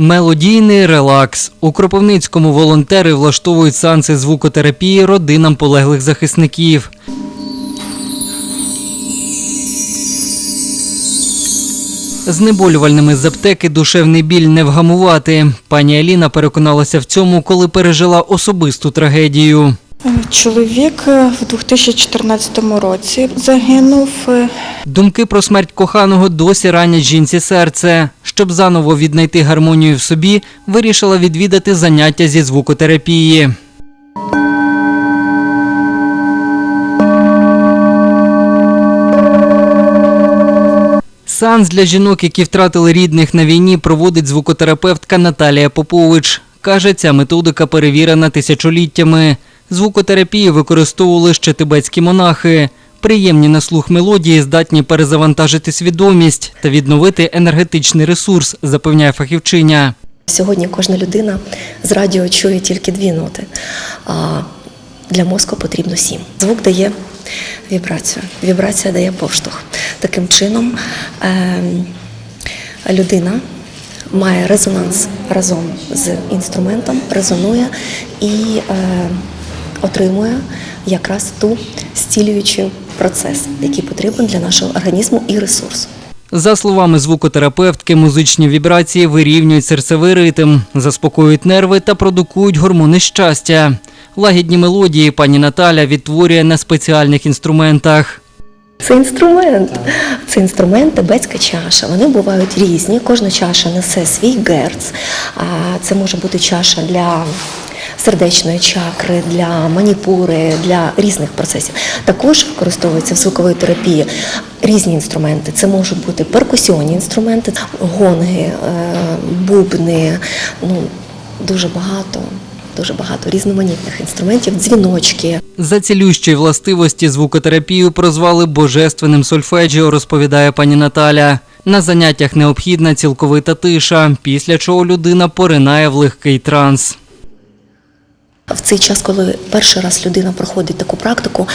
Мелодійний релакс. У Кропивницькому волонтери влаштовують сеанси звукотерапії родинам полеглих захисників. Знеболювальними з аптеки душевний біль не вгамувати. Пані Аліна переконалася в цьому, коли пережила особисту трагедію. Чоловік е, в 2014 році загинув. е, Думки про смерть коханого досі ранять жінці серце. Щоб заново віднайти гармонію в собі, вирішила відвідати заняття зі звукотерапії. Сеанс для жінок, які втратили рідних на війні, проводить звукотерапевтка Наталія Попович. Каже, ця методика перевірена тисячоліттями. Звукотерапію використовували ще тибетські монахи. Приємні на слух мелодії здатні перезавантажити свідомість та відновити енергетичний ресурс, запевняє фахівчиня. Сьогодні кожна людина з радіо чує тільки дві ноти, а для мозку потрібно сім. Звук дає вібрацію, вібрація дає поштовх. Таким чином ем, людина має резонанс разом з інструментом, резонує і е, отримує якраз ту зцілюючий процес, який потрібен для нашого організму і ресурсу. За словами звукотерапевтки, музичні вібрації вирівнюють серцевий ритм, заспокоюють нерви та продукують гормони щастя. Лагідні мелодії пані Наталя відтворює на спеціальних інструментах. Це інструмент. Це інструмент тибетська чаша. Вони бувають різні. Кожна чаша несе свій герц. А Це може бути чаша для сердечної чакри, для маніпури, для різних процесів. Також використовуються в звуковій терапії різні інструменти. Це можуть бути перкусіонні інструменти, гонги, е, бубни. Ну дуже багато, дуже багато різноманітних інструментів, дзвіночки. За цілющі властивості звукотерапію прозвали божественним сольфеджіо, розповідає пані Наталя. На заняттях необхідна цілковита тиша, після чого людина поринає в легкий транс. В цей час, коли перший раз людина проходить таку практику,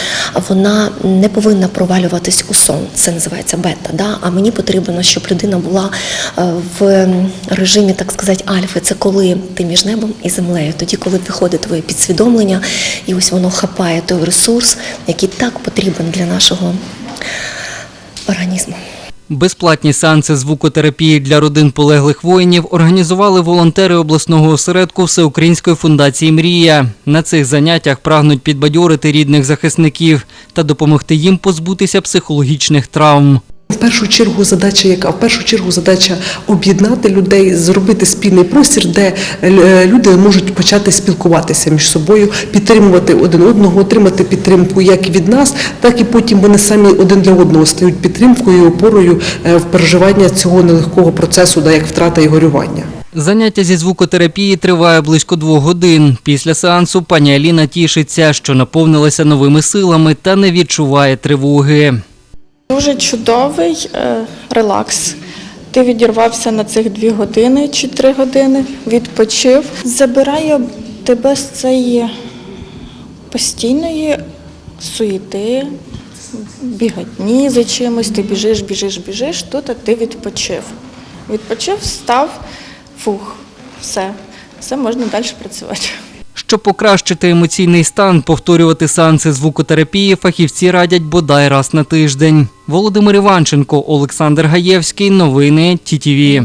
вона не повинна провалюватись у сон. Це називається бета. Да? А мені потрібно, щоб людина була е, в режимі, так сказати, альфи. Це коли ти між небом і землею. Тоді, коли виходить твоє підсвідомлення, і ось воно хапає той ресурс, який так потрібен для нашого організму. Безплатні сеанси звукотерапії для родин полеглих воїнів організували волонтери обласного осередку Всеукраїнської фундації Мрія. На цих заняттях прагнуть підбадьорити рідних захисників та допомогти їм позбутися психологічних травм. Першу чергу задача яка? В першу чергу задача об'єднати людей, зробити спільний простір, де е, люди можуть почати спілкуватися між собою, підтримувати один одного, отримати підтримку як від нас, так і потім вони самі один для одного стають підтримкою, і опорою е, в переживання цього нелегкого процесу, да, як втрата і горювання. Заняття зі звукотерапії триває близько двох годин. Після сеансу пані Аліна тішиться, що наповнилася новими силами та не відчуває тривоги. Дуже чудовий е, релакс. Ти відірвався на цих дві години чи три години, відпочив. Забирає тебе з цієї постійної суєти, бігатні за чимось. Ти біжиш, біжиш, біжиш. Тут а ти відпочив. Відпочив, встав, фух, все. Все можна далі працювати. Щоб покращити емоційний стан, повторювати сеанси звукотерапії фахівці радять бодай раз на тиждень. Володимир Іванченко, Олександр Гаєвський. Новини ТІТІВІ.